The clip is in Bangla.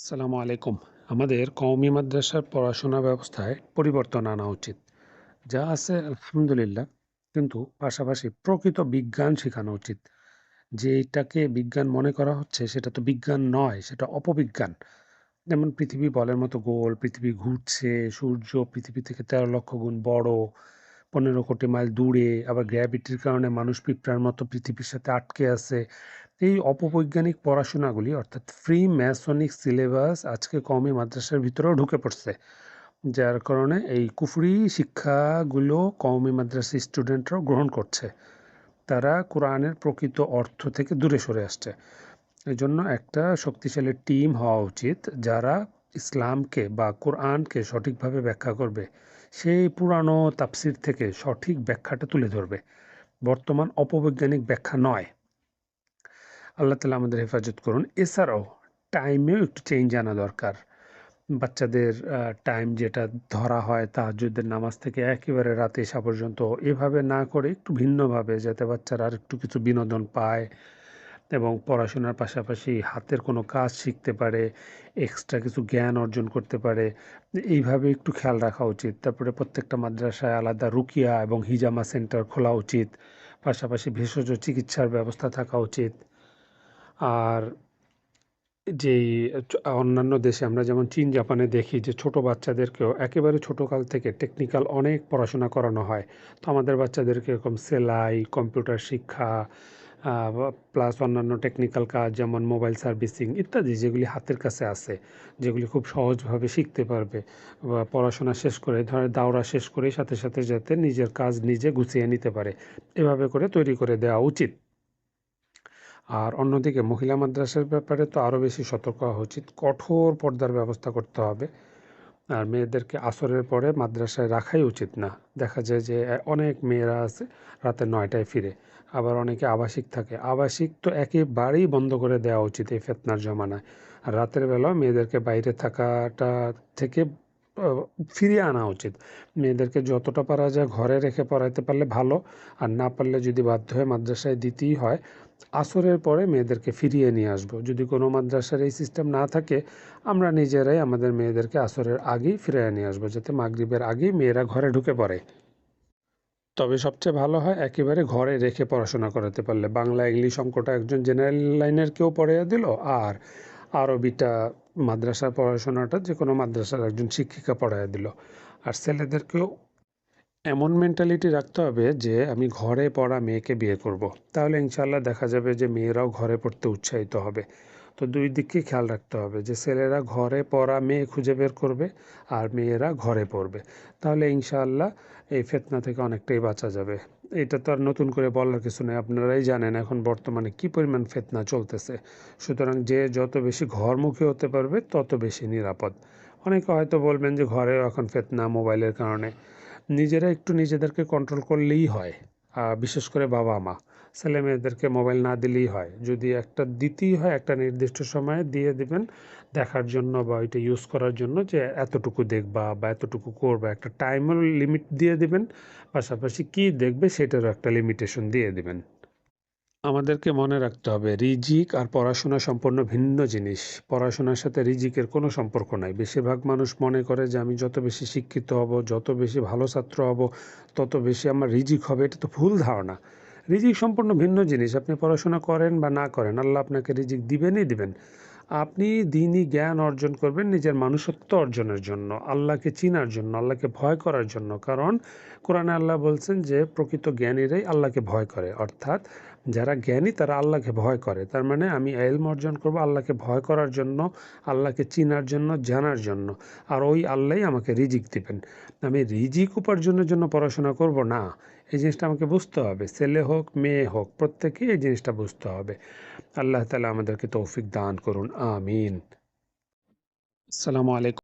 আসসালামু আলাইকুম। আমাদের কওমি মাদ্রাসার পড়াশোনা ব্যবস্থায় পরিবর্তন আনা উচিত। যা আছে, আলহামদুলিল্লাহ, কিন্তু পাশাপাশি প্রকৃত বিজ্ঞান শেখানো উচিত। যেটাকে বিজ্ঞান মনে করা হচ্ছে, সেটা তো বিজ্ঞান নয়, সেটা অপবিজ্ঞান। যেমন পৃথিবী বলের মতো গোল, পৃথিবী ঘুরছে, সূর্য পৃথিবী থেকে তেরো লক্ষ গুণ বড় পনেরো কোটি মাইল দূরে, আবার গ্র্যাভিটির কারণে মানুষ পিঁপড়ার মতো পৃথিবীর সাথে আটকে আছে। এই অপবৈজ্ঞানিক পড়াশোনাগুলি, অর্থাৎ ফ্রি ম্যাসনিক সিলেবাস আজকে কমই মাদ্রাসার ভিতরেও ঢুকে পড়ছে। যার কারণে এই কুফরি শিক্ষাগুলো কওমি মাদ্রাসা স্টুডেন্টরাও গ্রহণ করছে। তারা কোরআনের প্রকৃত অর্থ থেকে দূরে সরে আসছে। এই জন্য একটা শক্তিশালী টিম হওয়া উচিত যারা ইসলামকে বা কোরআনকে সঠিকভাবে ব্যাখ্যা করবে। সেই পুরানো তাপসির থেকে সঠিক ব্যাখ্যাটা তুলে ধরবে। বর্তমান অপবৈজ্ঞানিক ব্যাখ্যা নয়। আল্লাহ তালা আমাদের হেফাজত করুন। এছাড়াও টাইমেও একটু চেঞ্জ আনা দরকার। বাচ্চাদের টাইম যেটা ধরা হয় তাহাজুদের নামাজ থেকে একেবারে রাতে এসা পর্যন্ত এভাবে না করে একটু ভিন্নভাবে, যাতে বাচ্চারা আর একটু কিছু বিনোদন পায় এবং পড়াশোনার পাশাপাশি হাতের কোনো কাজ শিখতে পারে এক্সট্রা কিছু জ্ঞান অর্জন করতে পারে, এইভাবে একটু খেয়াল রাখা উচিত। তারপরে প্রত্যেকটা মাদ্রাসায় আলাদা রুকিয়া এবং হিজামা সেন্টার খোলা উচিত, পাশাপাশি ভেষজ চিকিৎসার ব্যবস্থা থাকা উচিত। আর যেই অন্যান্য দেশে আমরা যেমন চীন, জাপানে দেখি যে ছোট বাচ্চাদেরকেও একেবারে ছোটোকাল থেকে টেকনিক্যাল অনেক পড়াশোনা করানো হয়। তো আমাদের বাচ্চাদেরকে এরকম সেলাই কম্পিউটার শিক্ষা প্লাস অন্যান্য টেকনিক্যাল কাজ যেমন মোবাইল সার্ভিসিং ইত্যাদি যেগুলি হাতের কাছে আছে, যেগুলি খুব সহজভাবে শিখতে পারবে বা পড়াশোনা শেষ করে, ধর দাওরা শেষ করে সাথে সাথে যাতে নিজের কাজ নিজে গুছিয়ে নিতে পারে। এভাবে করে তৈরি করে দেওয়া উচিত। আর অন্যদিকে মহিলা মাদ্রাসার ব্যাপারে তো আরও বেশি সতর্ক হওয়া উচিত। কঠোর পর্দার ব্যবস্থা করতে হবে। আর মেয়েদেরকে আসরের পরে মাদ্রাসায় রাখাই উচিত না। দেখা যায় যে অনেক মেয়েরা আছে রাতে নয়টায় ফিরে, আবার অনেকে আবাসিক থাকে। আবাসিক তো একেবারেই বন্ধ করে দেওয়া উচিত এই ফেতনার জমানায়। আর রাতের বেলা মেয়েদেরকে বাইরে থাকাটা থেকে ফিরিয়ে আনা উচিত। মেয়েদেরকে যতটা পারা যায় ঘরে রেখে পড়াইতে পারলে ভালো, আর না পারলে যদি বাধ্য হয়ে মাদ্রাসায় দিতেই হয় আসরের পরে মেয়েদেরকে ফিরিয়ে নিয়ে আসব। যদি কোনো মাদ্রাসার এই সিস্টেম না থাকে, আমরা নিজেরাই আমাদের মেয়েদেরকে আসরের আগেই ফিরিয়ে নিয়ে আসব, যাতে মাগরীবের আগেই মেয়েরা ঘরে ঢুকে পড়ে। তবে সবচেয়ে ভালো হয় একেবারে ঘরে রেখে পড়াশোনা করাতে পারলে। বাংলা ইংলিশ অঙ্কটা একজন জেনারেল লাইনের কেউ পড়াইয়া দিল, আর আরবিটা, মাদ্রাসার পড়াশোনাটা যে কোনো মাদ্রাসার একজন শিক্ষিকা পড়াইয়া দিল। আর ছেলেদেরকেও এমন মেন্টালিটি রাখতে হবে যে আমি ঘরে পড়া মেয়েকে বিয়ে করব। তাহলে ইনশাল্লাহ দেখা যাবে যে মেয়েরাও ঘরে পড়তে উৎসাহিত হবে। তো দুই দিককে খেয়াল রাখতে হবে যে ছেলেরা ঘরে পড়া মেয়ে খুঁজে বের করবে আর মেয়েরা ঘরে পড়বে। তাহলে ইনশাআল্লাহ এই ফেতনা থেকে অনেকটাই বাঁচা যাবে। এটা তো আর নতুন করে বলার কিছু নেই, আপনারাই জানেন এখন বর্তমানে কি পরিমাণ ফেতনা চলতেছে। সুতরাং যে যত বেশি ঘরমুখী হতে পারবে, তত বেশি নিরাপদ। অনেকে হয়তো বলবেন যে ঘরেও এখন ফেতনা মোবাইলের কারণে। নিজেরা একটু নিজেদেরকে কন্ট্রোল করলেই হয়। বিশেষ করে বাবা, মা। ছেলে মেয়েদেরকে মোবাইল না দিলেই হয়। যদি একটা দিতেই হয়, একটা নির্দিষ্ট সময়ে দিয়ে দেবেন, দেখার জন্য বা ওইটা ইউজ করার জন্য যে এতটুকু দেখবা বা এতটুকু করবা। একটা টাইমের লিমিট দিয়ে দেবেন, পাশাপাশি কি দেখবে সেটারও একটা লিমিটেশন দিয়ে দিবেন। আমাদেরকে মনে রাখতে হবে, রিজিক আর পড়াশোনা সম্পূর্ণ ভিন্ন জিনিস। পড়াশোনার সাথে রিজিকের কোনো সম্পর্ক নাই। বেশিরভাগ মানুষ মনে করে যে আমি যত বেশি শিক্ষিত হব, যত বেশি ভালো ছাত্র হব, তত বেশি আমার রিজিক হবে, এটা তো ভুল ধারণা। রিজিক সম্পূর্ণ ভিন্ন জিনিস। আপনি পড়াশোনা করেন বা না করেন, আল্লাহ আপনাকে রিজিক দিবেনই দিবেন। আপনি দিনই জ্ঞান অর্জন করবেন নিজের মানুষত্ব অর্জনের জন্য, আল্লাহকে চিনার জন্য, আল্লাহকে ভয় করার জন্য। কারণ কোরআনে আল্লাহ বলছেন যে, প্রকৃত জ্ঞানীরাই আল্লাহকে ভয় করে। অর্থাৎ যারা জ্ঞানী তারা আল্লাহকে ভয় করে। তার মানে আমি এলম অর্জন করব আল্লাহকে ভয় করার জন্য, আল্লাহকে চিনার জন্য, জানার জন্য। আর ওই আল্লাহই আমাকে রিজিক দিবেন। আমি রিজিক উপার্জনের জন্য পড়াশোনা করব না। এই জিনিসটা আমাকে বুঝতে হবে। ছেলে হোক, মেয়ে হোক, প্রত্যেকেই এই জিনিসটা বুঝতে হবে। আল্লাহ তালা আমাদেরকে তৌফিক দান করুন। আমিন। আসসালামু আলাইকুম।